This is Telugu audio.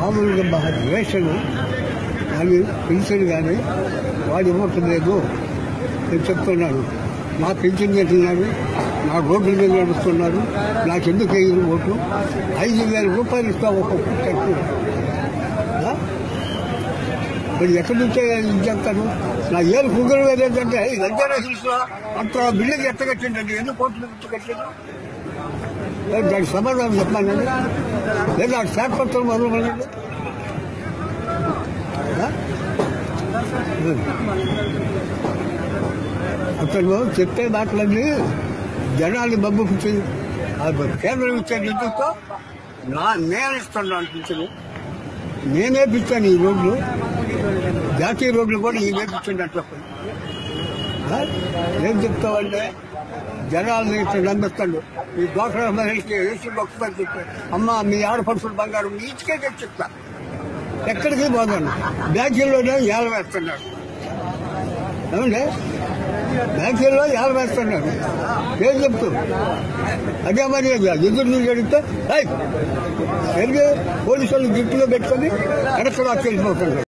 మామూలుగా బాగా రేషన్ అని పెన్షన్ కానీ వాడు ఇవ్వట్లేదు నేను చెప్తున్నాను. నా పెన్షన్ తింటున్నారు నా రోడ్ల మీద నడుస్తున్నారు నాకు ఎందుకు వేయరు ఓట్లు ఐదు వేల రూపాయలు ఇస్తా ఒక్కొక్క చెట్టు మరి ఎక్కడి నుంచే ఇది చెప్తాను నా ఏళ్ళు కుగ్గలు ఏంటంటే ఇదంతా అంత బిల్డింగ్ ఎట్ట ఎందుకు ఎన్ని కోట్లు ఇచ్చి కట్టాడు లేదు, దానికి సమాధానం చెప్పానండి లేదా నాకు శాఖపత్రం మొదలుపడండి అతను చెప్పే మాటలన్నీ జనాన్ని బబ్బు అది కేంద్రం ఇచ్చే నిధులతో నా నేను ఇస్తాను అనిపించింది నేనే పిచ్చాను ఈ రోడ్లు. జాతీయ రోడ్లు కూడా ఈ నేర్పించండి అట్లా ఏం చెప్తావంటే జనాలు ఇట్లా నమ్మిస్తాడు ఈ దోష మహిళకి వేసి ఒకసారి చెప్పాడు అమ్మ మీ ఆడపడుచుల బంగారం మీ ఇచ్చికే తెచ్చిస్తా. ఎక్కడికి పోదాను బ్యాంకుల్లోనే ఏల వేస్తున్నాడు ఏమండి? బ్యాంకుల్లో ఏల వేస్తున్నాడు ఏం చెప్తూ? అదే మరి ఎదురు నుంచి అడిగితే "ఏయ్, ఎందుకు పోలీసు వాళ్ళు గిట్టులో పెట్టుకొని ఎక్కడ వెళ్ళిపోతున్నాడు